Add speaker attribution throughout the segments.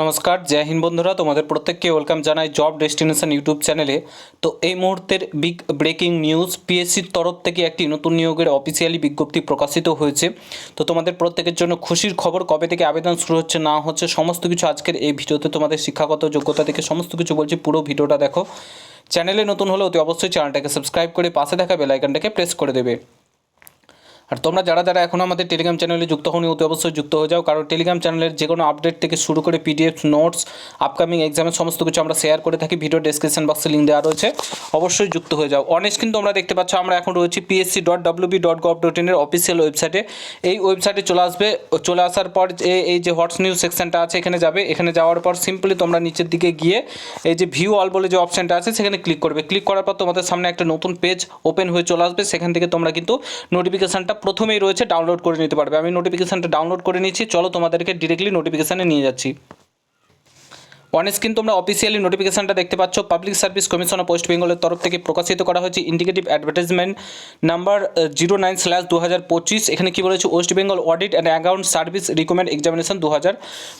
Speaker 1: নমস্কার, জয় হিন্দ বন্ধুরা, তোমাদের প্রত্যেককে ওয়েলকাম জানাই জব ডেস্টিনেশন ইউটিউব চ্যানেলে তো এই মুহূর্তের বিগ ব্রেকিং নিউজ পিএসসির তরফ থেকে একটি নতুন নিয়োগের অফিসিয়ালি বিজ্ঞপ্তি প্রকাশিত হয়েছে। তো তোমাদের প্রত্যেকের জন্য খুশির খবর কবে থেকে আবেদন শুরু হচ্ছে, না হচ্ছে, সমস্ত কিছু আজকের এই ভিডিওতে তোমাদের শিক্ষাগত যোগ্যতা থেকে সমস্ত কিছু বলছি, পুরো ভিডিওটা দেখো। চ্যানেলে নতুন হলে অতি অবশ্যই চ্যানেলটাকে সাবস্ক্রাইব করে পাশে থাকা বেলাইকনটাকে প্রেস করে দেবে। আর তোমরা যারা যারা এখনও আমাদের টেলিগ্রাম চ্যানেলে যুক্ত হওনি, অতি অবশ্যই যুক্ত হয়ে যাও। কারণ টেলিগ্রাম চ্যানেলের যে কোনো আপডেট থেকে শুরু করে পিডিএফ নোটস আপকামিং এক্সামের সমস্ত কিছু আমরা শেয়ার করে থাকি। ভিডিও ডেসক্রিপশন বক্সে লিঙ্ক দেওয়া রয়েছে। অবশ্যই যুক্ত হয়ে যাও। অনেক কিন্তু আমরা দেখতে পাচ্ছ, আমরা এখন রয়েছি PSC dot WB dot gov dot ইনের অফিসিয়াল ওয়েবসাইটে এই ওয়েবসাইটে চলে আসবে, চলে আসার পর এই যে হোয়াটস নিউজ সেকশনটা আছে, এখানে যাবে। এখানে যাওয়ার পর সিম্পলি তোমরা নিচের দিকে গিয়ে, এই যে ভিউ অল বলে যে অপশনটা আছে, সেখানে ক্লিক করবে। ক্লিক করার পর তোমাদের সামনে একটা নতুন পেজ ওপেন হয়ে চলে আসবে। সেখান থেকে তোমরা কিন্তু নোটিফিকেশানটা প্রথমেই রয়েছে ডাউনলোড করে নিতে পারবে। আমি নোটিফিকেশানটা ডাউনলোড করে নিচ্ছি। চলো তোমাদেরকে ডিরেক্টলি নোটিফিকেশানে নিয়ে যাচ্ছি। অন স্ক্রিন তোমরা অফিসিয়ালি নোটিফিকেশনটা দেখতে পাচ্ছ। Public service commission of West বেঙ্গলের তরফ থেকে প্রকাশিত করা হয়েছে indicative advertisement number zero nine slash দু হাজার পঁচিশ। এখানে কী বলেছে? West Bengal audit and account service recommend examination দু হাজার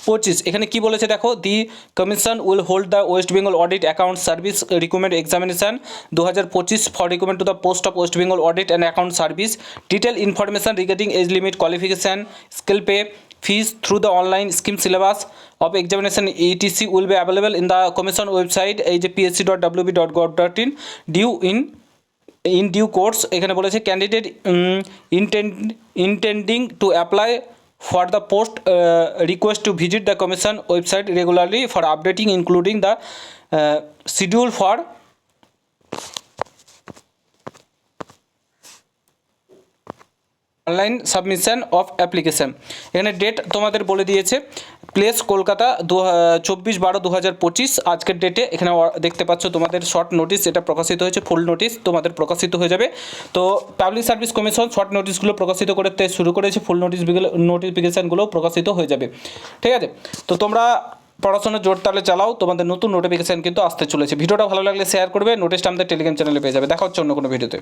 Speaker 1: পঁচিশ। এখানে কী বলেছে দেখো? The commission will hold the West Bengal audit account service recommend examination দু হাজার পঁচিশ for recommend to the post of West Bengal audit and account service detail information regarding age limit qualification skill pay fees through the online scheme syllabus of examination etc will be available in the commission website ajpsc.wb.gov.in due in in due course এখানে বলেছে candidate intend intending to apply for the post request to visit the commission website regularly for updating including the schedule for online submission of application এখানে date তোমাদের বলে দিয়েছে place Kolkata দু চব্বিশ বারো দু হাজার পঁচিশ। আজকের ডেটে এখানে দেখতে পাচ্ছ তোমাদের শর্ট নোটিশ এটা প্রকাশিত হয়েছে ফুল নোটিশ তোমাদের প্রকাশিত হয়ে যাবে। তো পাবলিক সার্ভিস কমিশন শর্ট নোটিশগুলো প্রকাশিত করতে শুরু করেছে ফুল নোটিশ নোটিফিকেশানগুলো প্রকাশিত হয়ে যাবে। ঠিক আছে? তো তোমরা পড়াশোনা জোর তালে চালাও, তোমাদের নতুন নোটিফিকেশান কিন্তু আসতে চলেছে। ভিডিওটা ভালো লাগলে শেয়ার করবে নোটিশটা আমাদের টেলিগ্রাম চ্যানেলে পেয়ে যাবে। দেখা হচ্ছে অন্য কোনো ভিডিওতে